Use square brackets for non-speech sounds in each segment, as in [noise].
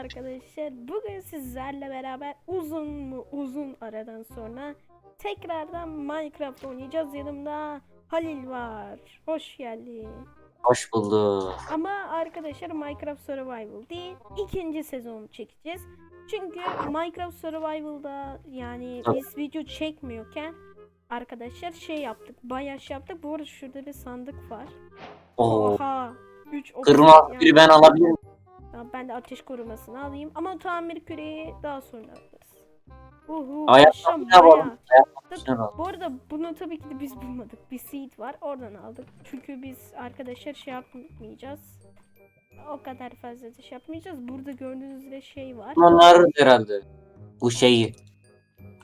Arkadaşlar. Bugün sizlerle beraber uzun mu uzun aradan sonra tekrardan Minecraft oynayacağız. Yanımda Halil var. Hoş geldin. Hoş bulduk. Ama arkadaşlar Minecraft Survival değil, ikinci sezonu çekeceğiz. Çünkü Minecraft Survival'da yani biz video çekmiyorken arkadaşlar şey yaptık, bayağı şey yaptık. Bu arada şurada bir sandık var. Oo. Oha. 3 Kırmızı biri ben alabilir miyim? Tamam, ben de ateş korumasını alayım. Ama tamir küreği daha sonra alırız. Uhu, akşam ne var? bayağı. Şunu al. Bu arada bunu tabii ki de biz bulmadık. Bir seed var oradan aldık. Çünkü biz arkadaşlar şey yapmayacağız. O kadar fazla da şey yapmayacağız. Burada gördüğünüz üzere şey var. Bunlar herhalde. Bu şeyi.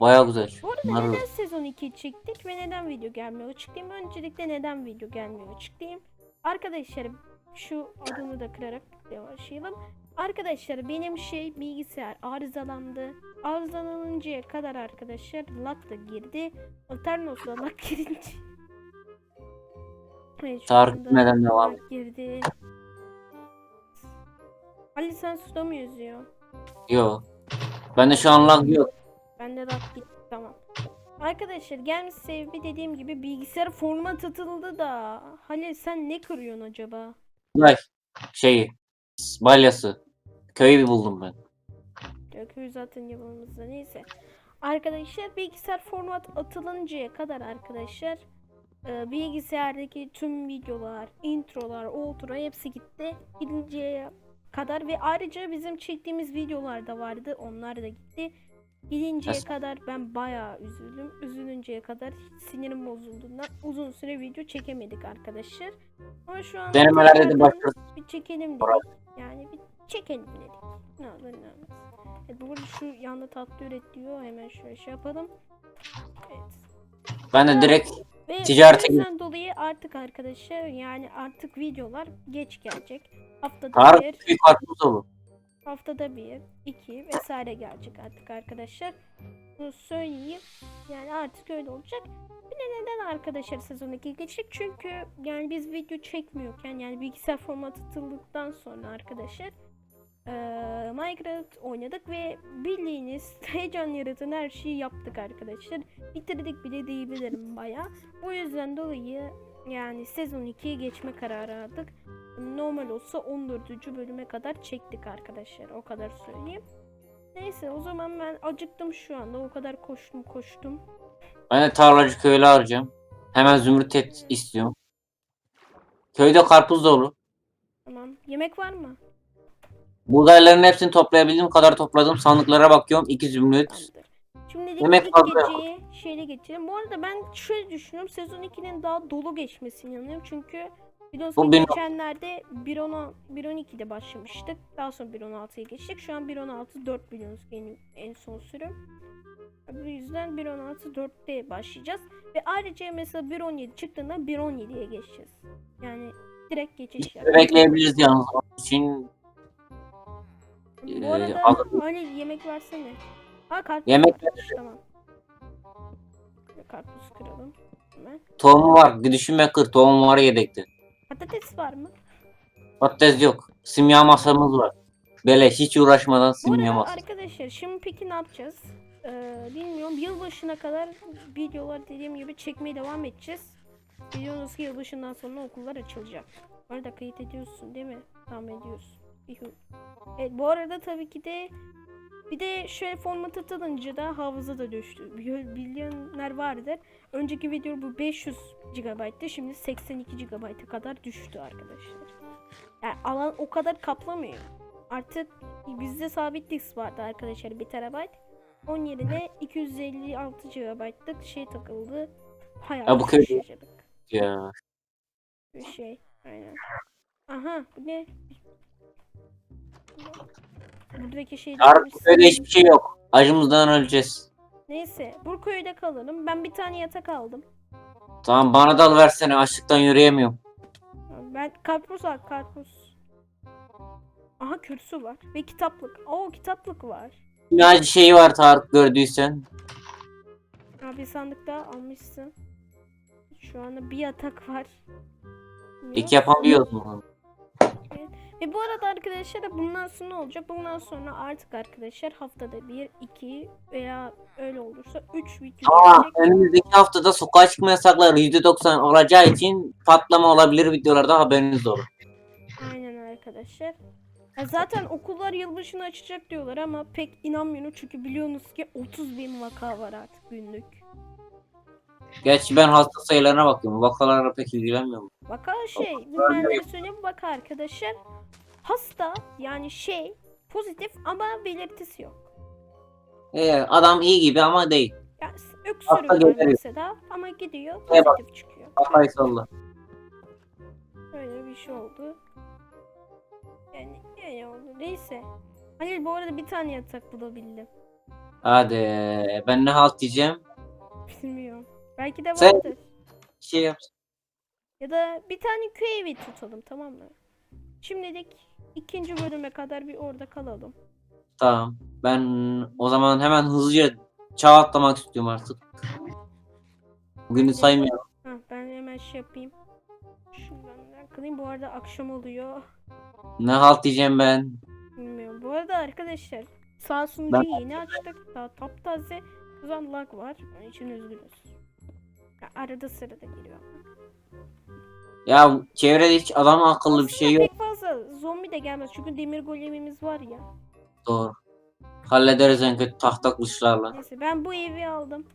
Baya güzel. Bu arada Bunlar neden sezon 2 çektik ve neden video gelmiyor açıklayayım. Öncelikle neden video gelmiyor açıklayayım. Arkadaşlar şu adını da kırarak başlayalım. Arkadaşlar benim şey bilgisayar arızalandı. Arızalanıncaya kadar arkadaşlar lag da girdi. Alternos'la lag [laughs] girince. Evet, Tarık neden devam girdi. Ali sen suda mı yüzüyor? Yok. Bende şu an lag yok. Bende lag gitti tamam. Arkadaşlar gelmiş sebebi dediğim gibi bilgisayar format atıldı da. Halil sen ne kırıyorsun acaba? Bak şeyi. Balyası. Köyü buldum ben. Köy zaten yapımızda neyse. Arkadaşlar bilgisayar format atılıncaya kadar arkadaşlar e, bilgisayardaki tüm videolar, introlar, outro hepsi gitti. Gidinceye kadar ve ayrıca bizim çektiğimiz videolar da vardı. Onlar da gitti. Gidinceye Nasıl? kadar ben bayağı üzüldüm. Üzülünceye kadar hiç sinirim bozulduğundan uzun süre video çekemedik arkadaşlar. Ama şu an Denemelerde de başarısız. bir çekelim dedik. Yani bir çekelim dedik. Ne olur ne olmaz. Evet, bu şu yanda tatlı üret diyor. Hemen şöyle şey yapalım. Evet. Ben de direkt Ve Ticarete yüzden dolayı artık arkadaşlar yani artık videolar geç gelecek. Haftada bir, büyük karpuz dolu. Haftada bir, iki vesaire gelecek artık arkadaşlar. Bunu söyleyeyim. Yani artık öyle olacak. Bir de neden arkadaşlar sezon 2 geçecek? Çünkü yani biz video çekmiyorken yani bilgisayar formatı atıldıktan sonra arkadaşlar Minecraft oynadık ve bildiğiniz [laughs] heyecan yaratan her şeyi yaptık arkadaşlar. Bitirdik bile diyebilirim baya. Bu yüzden dolayı yani sezon 2'ye geçme kararı aldık. Normal olsa 14. bölüme kadar çektik arkadaşlar. O kadar söyleyeyim. Neyse o zaman ben acıktım şu anda. O kadar koştum koştum. Ben de tarlacı köylü arayacağım. Hemen zümrüt et istiyorum. Köyde karpuz dolu. Tamam. Yemek var mı? Buğdayların hepsini toplayabildiğim kadar topladım. Sandıklara bakıyorum. iki zümrüt. Tamamdır. Şimdi dedik Yemek ilk fazla yok. geceyi şeyle geçelim. Bu arada ben şöyle düşünüyorum. Sezon 2'nin daha dolu geçmesini inanıyorum. Çünkü biliyorsunuz Bu benim- geçenlerde 1.10 1.12'de başlamıştık. Daha sonra 1.16'ya geçtik. Şu an 1.16 4 biliyorsunuz ki en, son sürüm. Bu yüzden 1.16 4'te başlayacağız. Ve ayrıca mesela 1.17 çıktığında 1.17'ye geçeceğiz. Yani direkt geçiş yapacağız. Bekleyebiliriz yalnız. Onun için Bu Ee, arada alırım. Ali yemek versene. Ha karpuz. Yemek karpuz, Tamam. Şöyle Karpuz kıralım. Hemen. tohumu var. Düşünme kır. Tohum var yedekte. Patates var mı? Patates yok. Simya masamız var. Böyle hiç uğraşmadan simya arada masa. arkadaşlar şimdi peki ne yapacağız? Ee, bilmiyorum yılbaşına kadar videolar dediğim gibi çekmeye devam edeceğiz. Biliyorsunuz ki yılbaşından sonra okullar açılacak. Bu arada kayıt ediyorsun değil mi? Tamam ediyorsun. Evet bu arada tabii ki de bir de şöyle format atılınca da hafıza da düştü. Bil- Bilenler vardır. Önceki video bu 500 GB'tı. Şimdi 82 GB'a kadar düştü arkadaşlar. Yani alan o kadar kaplamıyor. Artık bizde sabit disk vardı arkadaşlar 1 TB. Onun yerine 256 GB'lık şey takıldı. Hayal Ya bu. Ya. Bir şey. Aynen. Aha bu ne? Buradaki şeyler Tarık bu köyde hiçbir şey yok. Acımızdan öleceğiz. Neyse bu köyde kalalım. Ben bir tane yatak aldım. Tamam bana dal versene. Açlıktan yürüyemiyorum. Ben karpuz al karpuz. Aha kürsü var ve kitaplık. Oo kitaplık var. Kimyacı şeyi var Tarık gördüysen. Abi sandık daha almışsın. Şu anda bir yatak var. İlk yapan bir Evet. Ve bu arada arkadaşlar da bundan sonra ne olacak? Bundan sonra artık arkadaşlar haftada bir, iki veya öyle olursa üç video gelecek. önümüzdeki haftada sokağa çıkma yasakları %90 olacağı için patlama olabilir videolarda haberiniz olur. Aynen arkadaşlar. Ya zaten okullar yılbaşını açacak diyorlar ama pek inanmıyorum çünkü biliyorsunuz ki 30 bin vaka var artık günlük. Gerçi ben hasta sayılarına bakıyorum. Vakalara pek ilgilenmiyorum. Vaka şey, bilmeyenlere söyleyeyim vaka arkadaşlar. Hasta yani şey pozitif ama belirtisi yok. Ee, adam iyi gibi ama değil. Yani öksürüyor mesela ama gidiyor Şeye bak. pozitif çıkıyor. Kafayı salla. Öyle bir şey oldu. Yani yani oldu. Neyse. Halil bu arada bir tane yatak bulabildim. Hadi ben ne halt diyeceğim? Bilmiyorum. Belki de Sen- vardır. Şey yap. Ya da bir tane köy evi tutalım tamam mı? Şimdilik ikinci bölüme kadar bir orada kalalım. Tamam. Ben o zaman hemen hızlıca çağ atlamak istiyorum artık. Bugünü saymıyorum. Ha, ben hemen şey yapayım. Şuradan da kılayım. Bu arada akşam oluyor. Ne halt diyeceğim ben? Bilmiyorum. Bu arada arkadaşlar sağ sunucuyu yeni açtık. Daha taptaze. Güzel lag var. Onun için üzgünüz. Arada sırada giriyor. Ya çevrede hiç adam akıllı bir şey yok. pek fazla zombi de gelmez. Çünkü demir golemimiz var ya. Doğru. Hallederiz en kötü tahta kılıçlarla. Neyse ben bu evi aldım.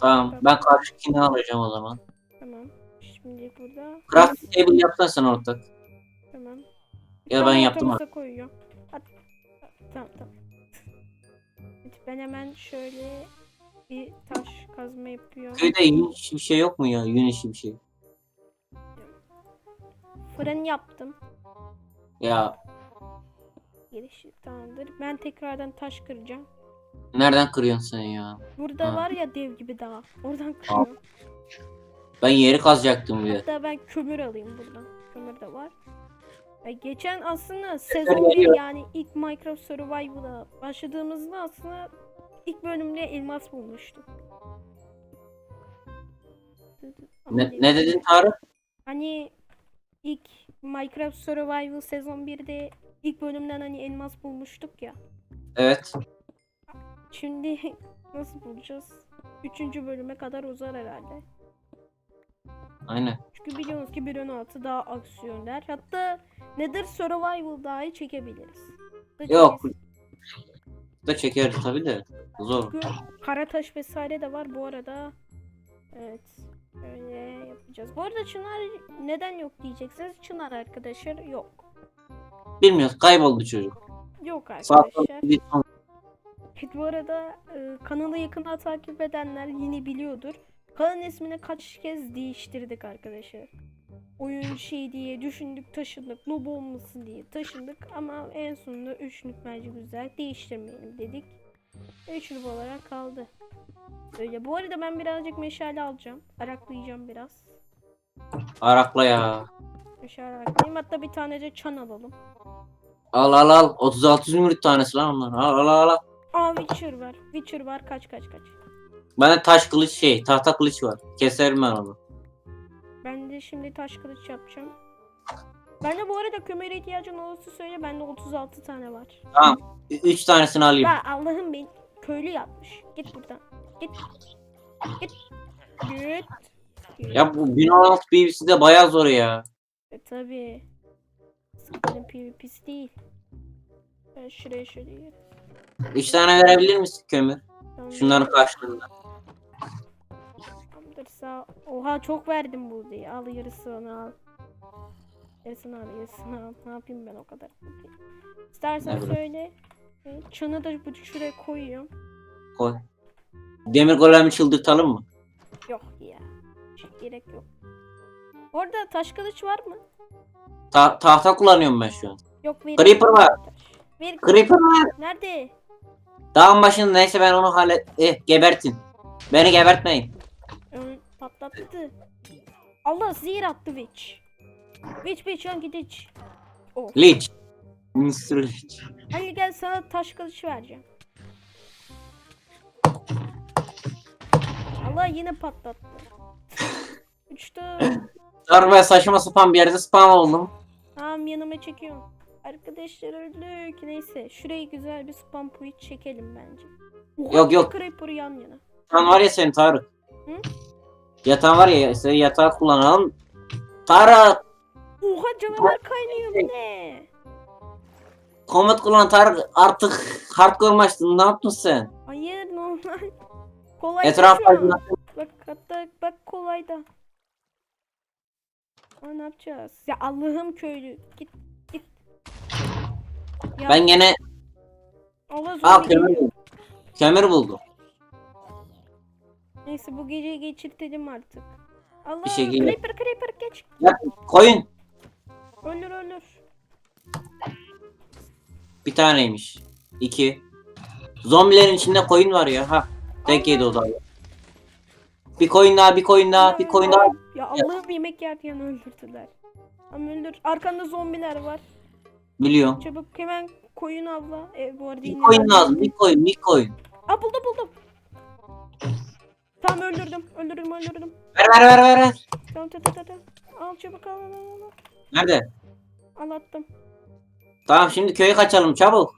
Tamam. Ben karşıkini alacağım o zaman. Tamam. Şimdi burada. Craft table yapsan sen ortak. Tamam. Ya ben yaptım ortamıza koyuyorum. Hadi. Tamam tamam. Ben hemen şöyle bir taş kazma yapıyorum. Köyde yün işi bir şey yok mu ya? Yün işi bir şey. Fırın yaptım. Ya Gelişi tamamdır. Ben tekrardan taş kıracağım. nereden kırıyorsun sen ya? Burada Ha. var ya dev gibi dağ. Oradan kırıyorum. Ben yeri kazacaktım bir de. Hatta ben kömür alayım buradan. Kömür de var. Ya geçen aslında sezon geliyor. 1 yani ilk Minecraft Survival'a başladığımızda aslında ilk bölümde elmas bulmuştuk. Ama Ne, ne- dedin Tarık? Hani ilk Minecraft Survival sezon 1'de ilk bölümden hani elmas bulmuştuk ya. Evet. Şimdi [laughs] nasıl bulacağız? Üçüncü bölüme kadar uzar herhalde. Aynen. Çünkü biliyorsunuz ki 1.16 daha aksiyonlar. Hatta Nether Survival dahi çekebiliriz. Da Yok. çekeriz. Da çeker tabii de. Zor. Çünkü Karataş vesaire de var bu arada. Evet. Öyle yapacağız. Bu arada Çınar neden yok diyeceksiniz. Çınar arkadaşlar yok. Bilmiyoruz. Kayboldu çocuk. Yok Sağ arkadaşlar. Evet, bu arada e, kanalı yakından takip edenler yine biliyordur. Kanalın ismini kaç kez değiştirdik arkadaşlar. Oyun şey diye düşündük taşındık. Noob olmasın diye taşındık. Ama en sonunda üçlük bence güzel. Değiştirmeyelim dedik. Üçlük olarak kaldı. Öyle. Bu arada ben birazcık meşale alacağım. Araklayacağım biraz. Arakla ya. Meşale araklayayım. Hatta bir tane de çan alalım. Al al al. 36 zümrüt tanesi lan onlar. Al al al. al. Aa Witcher var. Witcher var. Kaç kaç kaç. Bende taş kılıç şey. Tahta kılıç var. Keserim ben onu. Ben de şimdi taş kılıç yapacağım. Ben de bu arada kömüre ihtiyacın olursa söyle. Bende 36 tane var. 3 tanesini alayım. Ya Allah'ım ben köylü yapmış. Git buradan. Git. Git. Git. Ya bu 1016 PvP'si de bayağı zor ya. E tabi. Sıkıntının PvP'si değil. Ben şuraya şöyle yürü. 3 tane verebilir misin kömür? Tamam. Şunların karşılığında. Sağ Oha çok verdim bu diye. Al yarısını al. Yarısını al yarısını al. Ne yapayım ben o kadar. İstersen Ne bileyim. söyle. E, Çanı da bu şuraya koyuyorum. Koy. Demir golemi çıldırtalım mı? Yok ya. Hiç gerek yok. Orada taş kılıç var mı? Ta- tahta kullanıyorum ben şu an. Yok ver. Creeper var. Ver. Creeper var. Nerede? Dağın başında neyse ben onu hallet... Eh gebertin. Beni gebertmeyin. Patlattı. Allah zehir attı Witch. Witch Witch yan gidiç. Oh. Leech. Mr. Leech. Hadi gel sana taş kılıç vereceğim. Allah yine patlattı. Uçtu. Ben saçma sapan bir yerde spam oldum. Tamam yanıma çekiyorum. Arkadaşlar öldük. Neyse şurayı güzel bir spam point çekelim bence. Oha, Yok, yok. Creeper yan yana. Yatağın var ya senin Tarık. Hı? Yatağın var ya senin yatağı kullanalım. Tarık! Oha canavar kaynıyor bu ne? Komut kullan Tarık artık hardcore maçtın ne yaptın sen? Hayır normal. Kolay Etraf şu an. aydınlat. Bak hatta bak kolay da. Aa, ne yapacağız? Ya Allah'ım köylü. Git git. Ya Ben gene Allah Aa zombi kömür buldum. Kömür buldum. Neyse bu geceyi geçirtelim artık. Allah şey geliyor. creeper creeper geç. Koyun. Ölür ölür. Bir taneymiş. İki. Zombilerin içinde koyun var ya. Ha. Tek yedi o da. Bir koyun daha, bir koyun daha, bir koyun daha. Ya Allah'ım yemek yerken öldürdüler. Ama öldür. Arkanda zombiler var. Biliyorum. Çabuk hemen koyun avla. E, bu arada Bir yine koyun lazım, bir koyun, bir koyun. Aa buldum buldum. Tamam öldürdüm. Öldürdüm öldürdüm. Ver ver ver ver. ver. Tamam tamam. tamam. Al çabuk al al al. Nerede? Al attım. Tamam şimdi köye kaçalım çabuk.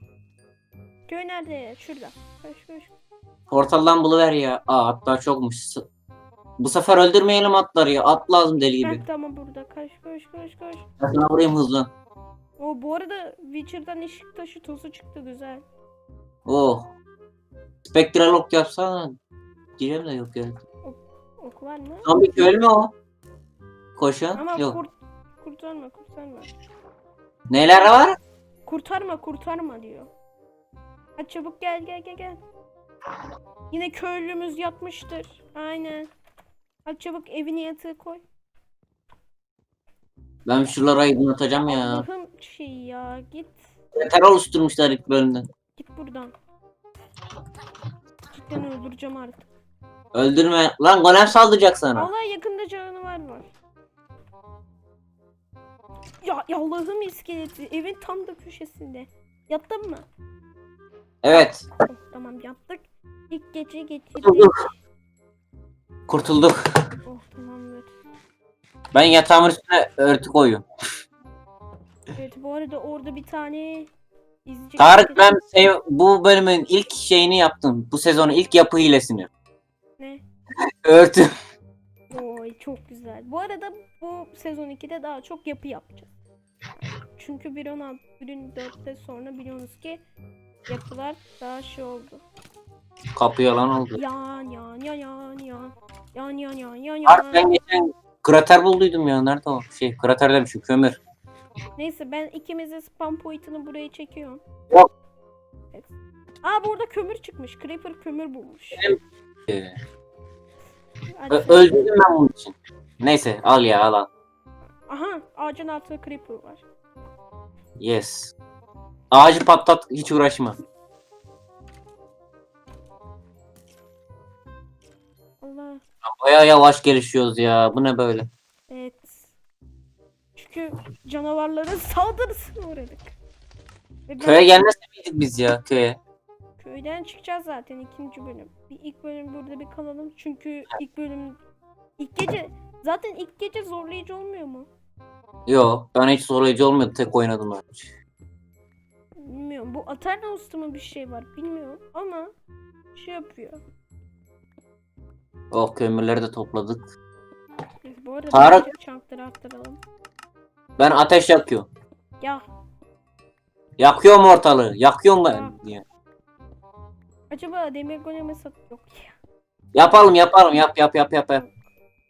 Köy nerede? Şurada. Koş koş. Portaldan buluver ya. Aa atlar çokmuş. Bu sefer öldürmeyelim atları ya. At lazım deli gibi. Heh, tamam burada. Koş koş koş koş. Ben sana vurayım hızlı. O bu arada Witcher'dan ışık taşı tozu çıktı güzel. Oh. Spectral ok yapsana. Diyeceğim de yok ya. Ok var mı? Zombi köylü mü o? Koşan? Ama yok. kurt kurtarma kurtarma. Neler var? Kurtarma kurtarma diyor. Hadi çabuk gel gel gel gel. Yine köylümüz yatmıştır. Aynen. Hadi çabuk evine yatağı koy. Ben şuraları aydınlatacağım ya. Allah'ım şey ya git. Yeter oluşturmuşlar ilk bölümden. Git buradan. Cidden öldüreceğim artık. Öldürme. Lan golem saldıracak sana. Allah yakında canavar var. Ya, ya Allah'ım iskeleti evin tam da köşesinde. Yattın mı? Evet. Oh, tamam yattık. İlk gece geçirdik. Kurtulduk. Kurtulduk. Oh tamamdır. Ben yatağımın üstüne örtü koyuyorum. Evet bu arada orada bir tane izleyecek. Tarık ben şey, bu bölümün ilk şeyini yaptım. Bu sezonun ilk yapı hilesini. Örtü. Oy çok güzel. Bu arada bu sezon 2'de daha çok yapı yapacağız. Çünkü 1.16, 1.4'te sonra biliyorsunuz ki yapılar daha şey oldu. Kapı yalan oldu. Yan yan yan yan yan. Yan yan yan yan Tarık ben yan. geçen krater bulduydum ya. Nerede o? Şey krater demişim kömür. Neyse ben ikimizin spam point'ini buraya çekiyorum. Yok. Evet. Aa burada kömür çıkmış. Creeper kömür bulmuş. Ee, Hadi ö- öldürdüm ben bunun için. Neyse al ya al al. Aha ağacın altında creeper var. Yes. Ağacı patlat hiç uğraşma. Allah. Baya yavaş gelişiyoruz ya. Bu ne böyle? Evet. Çünkü canavarların saldırısına uğradık. Ve Köye gelmese miydik biz ya köye? Köyden çıkacağız zaten ikinci bölüm. Bir ilk bölüm burada bir kalalım. Çünkü ilk bölüm ilk gece zaten ilk gece zorlayıcı olmuyor mu? Yo ben hiç zorlayıcı olmuyordu tek oynadım ben. Bilmiyorum. Bu Aternals'ta mı bir şey var bilmiyorum ama şey yapıyor. Oh kömürleri de topladık. Bu arada Tarık- birazcık çankları aktaralım. Ben ateş yakıyorum. Ya Yakıyorum ortalığı. Yakıyorum ben. Diye. Acaba demir golemi sat yok ya. Yapalım yapalım yap yap yap yap. yap.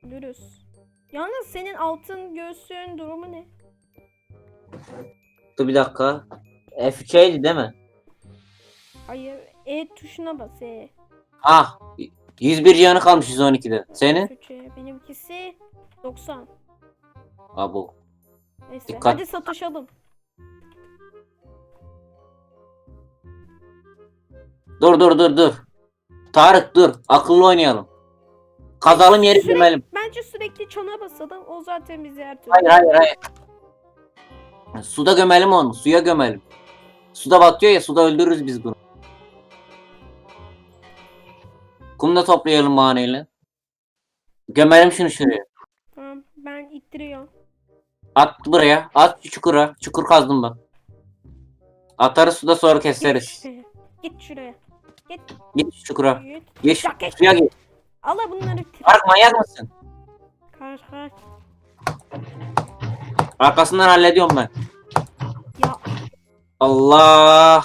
Görürüz. Yalnız senin altın göğsün durumu ne? Dur bir dakika. F3'eydi değil mi? Hayır. E tuşuna bas E. Ah. 101 canı kalmış 112'de. Senin? Kötü. Benimkisi 90. Abo. Neyse. Dikkat. Hadi satışalım. Dur dur dur dur. Tarık dur. Akıllı oynayalım. Kazalım yeri Sürekli- gömelim. Bence sürekli çana basalım. O zaten bizi her türlü. Hayır hayır hayır. Suda gömelim onu. Suya gömelim. Suda batıyor ya suda öldürürüz biz bunu. Kum da toplayalım bahaneyle. Gömelim şunu şuraya. Tamam ben ittiriyorum. At buraya. At şu çukura. Çukur kazdım bak. Atarız suda sonra Git keseriz. şuraya. Git şuraya. Git. Git çukura. Git. Geç Ya geç. suya git. Allah bunları tir. Ark manyak mısın? Kaç kaç. Arkasından hallediyorum ben. Ya Allah.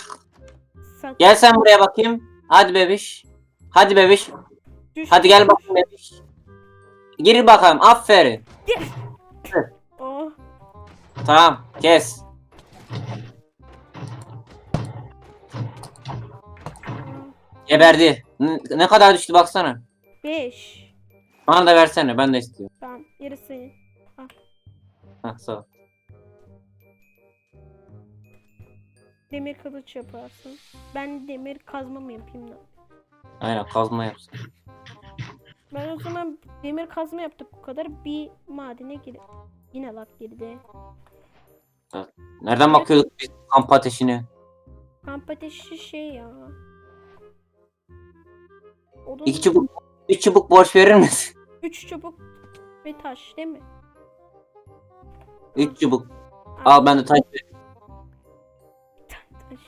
sen Gel sen buraya bakayım. Hadi bebiş. Hadi bebiş. düş. Hadi gel bakayım bebiş. Gir bakalım. Aferin. Oh. Tamam. Kes. Geberdi. N- ne kadar düştü baksana. 5. Bana da versene. Ben de istiyorum. Tamam yarısı. Hah sağ ol. Demir kılıç yaparsın. Ben demir kazma mı yapayım lan? Aynen kazma yapsın. Ben o zaman demir kazma yaptık bu kadar. Bir madene gir. Yine lak girdi. Nereden bakıyorduk biz kamp ateşine? Kamp ateşi şey ya. Odun İki çubuk, üç çubuk borç verir misin? üç çubuk ve taş değil mi? Üç çubuk. Al ben de taş vereyim. Taş.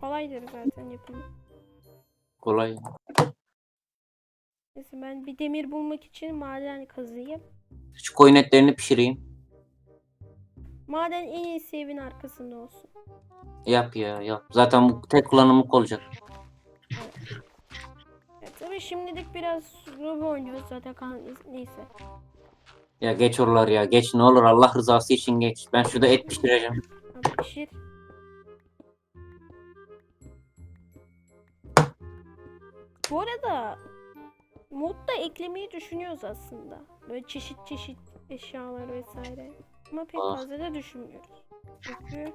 Kolaydır zaten yapımı. Kolay. Neyse ben bir demir bulmak için maden kazıyım. Şu koyun etlerini pişireyim. Maden en iyisi evin arkasında olsun. Yap ya yap. Zaten bu tek kullanımlık olacak. Şimdilik biraz Ruby oynuyoruz zaten kan neyse. Ya geç oralar ya. Geç ne olur Allah rızası için geç. Ben şurada et pişireceğim. Hadi pişir. Bu arada modda eklemeyi düşünüyoruz aslında. Böyle çeşit çeşit eşyalar vesaire. Ama pek Ah. fazla da düşünmüyoruz. Çünkü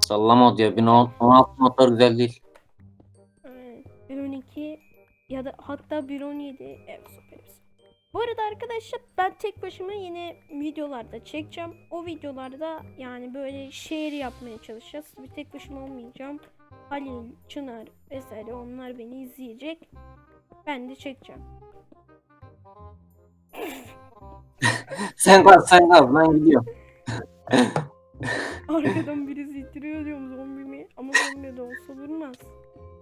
Sallama diyor. 16 motor güzel değil. e, 1.12 ya da hatta 1.17 evet süper hepsi. Bu arada arkadaşlar ben tek başıma yine videolarda çekeceğim. O videolarda yani böyle şehir yapmaya çalışacağız. Bir tek başıma olmayacağım. Halil, Çınar vesaire onlar beni izleyecek. Ben de çekeceğim. [laughs] Sen kal sen kal. Ben gidiyorum. [laughs] Arkadan birisi ittiriyor diyorum zombi mi? Ama zombi de olsa durmaz.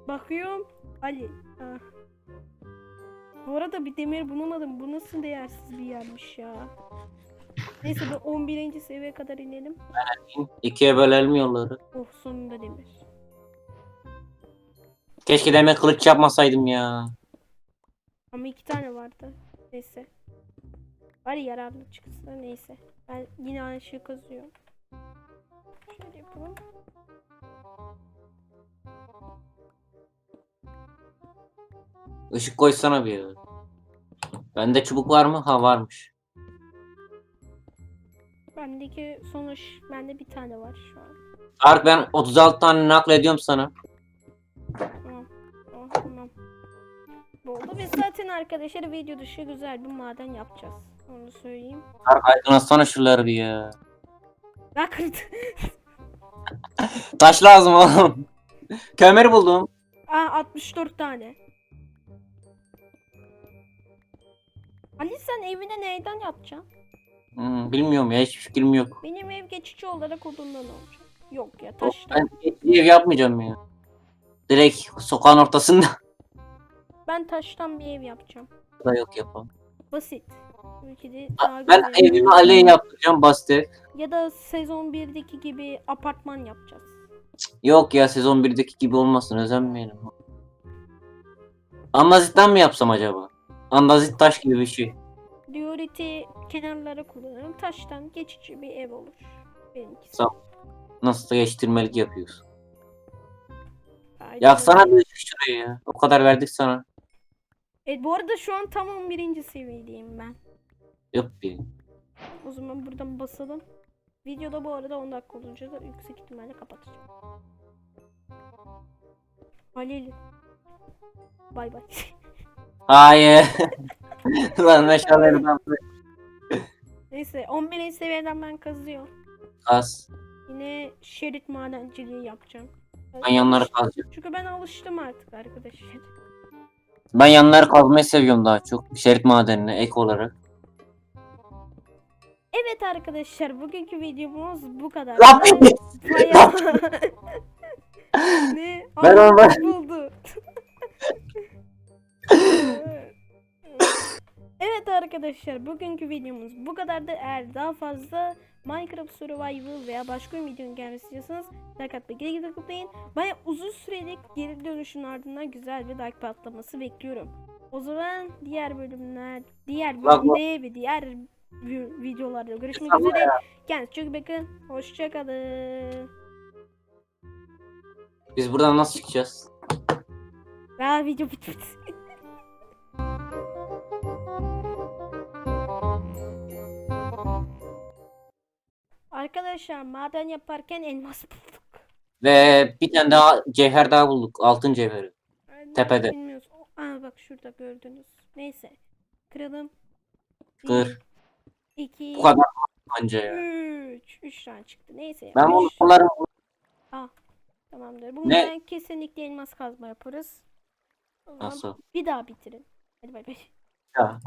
Bakıyorum. Ali. Ah. Bu arada bir demir bulamadım. Bu nasıl değersiz bir yermiş ya. Neyse ben 11. seviyeye kadar inelim. İkiye bölelim yolları. Oh sonunda demir. Keşke demir kılıç yapmasaydım ya. Ama iki tane vardı. Neyse. Bari yararlı çıksa neyse. Ben yine aynı şeyi kazıyorum. Şöyle yapalım. Işık koysana bir ya. Bende çubuk var mı? Ha varmış. Bendeki sonuç bende bir tane var şu an. Ark ben 36 tane naklediyorum sana. Tamam. Oh, tamam. Oldu. Biz zaten arkadaşlar video dışı güzel bir maden yapacağız. Onu söyleyeyim. Ark aydınlatsana şuraları bir ya. Kırdı. Taş lazım oğlum. Kömür buldum. Aa 64 tane. Ali sen evine neyden yapacaksın? Hmm, bilmiyorum ya hiçbir fikrim yok. Benim ev geçici olarak odundan olacak. Yok ya taştan. Ben ev yapmayacağım ya. Direkt sokağın ortasında [laughs] Ben taştan bir ev yapacağım. da yok yapalım. Basit. Belki de daha Ben güzel. evimi aleye yaptıracağım basit. Ya da sezon 1'deki gibi apartman yapacağız. Yok ya sezon 1'deki gibi olmasın özenmeyelim. Andazitten mi yapsam acaba? Andazit taş gibi bir şey. Dioriti kenarlara kullanırım. Taştan geçici bir ev olur. Benimkisi. Sağ ol. Nasıl da geçtirmelik yapıyorsun. Aynen Yaksana bir şurayı ya. O kadar verdik sana. Evet bu arada şu an tam 11. seviyedeyim ben. Yok bir. O zaman buradan basalım. Videoda bu arada 10 dakika olunca da yüksek ihtimalle kapatacağım. Halil. Bay bay. [laughs] Hayır. Lan [laughs] meşaleleri ben Neyse 11. seviyeden ben kazıyorum. kaz. Yine şerit madenciliği yapacağım. Ben yanları kazacağım. Çünkü ben alıştım artık arkadaşlar. [laughs] Ben yanları kazmayı seviyorum daha çok. Şerit madenine ek olarak. Evet arkadaşlar bugünkü videomuz bu kadar. Lan [laughs] bayağı... ne? Ben Aa, onu- buldu. Evet arkadaşlar bugünkü videomuz bu kadardı. Eğer daha fazla Minecraft Survival veya başka bir videonun gelmesi istiyorsanız like atmayı geri geri tıklayın. Baya uzun sürelik geri dönüşün ardından güzel bir like patlaması bekliyorum. O zaman diğer bölümler, diğer bölümde ve diğer vi- videolarda görüşmek üzere. Kendinize çok bakın. Hoşçakalın. Biz buradan nasıl çıkacağız? Aa video bitti. Arkadaşlar maden yaparken elmas bulduk. Ve bir tane daha cevher daha bulduk. Altın cevheri. Nerede Tepede. Bilmiyoruz. O- Aa bak şurada gördünüz. Neyse. Kıralım. Kır. 2 Bu kadar anca ya. 3 3 tane çıktı. Neyse. Ben üç. bunları Tamamdır. Bundan kesinlikle elmas kazma yaparız. O zaman nasıl? Bir daha bitirin. Hadi bay bay. Ya.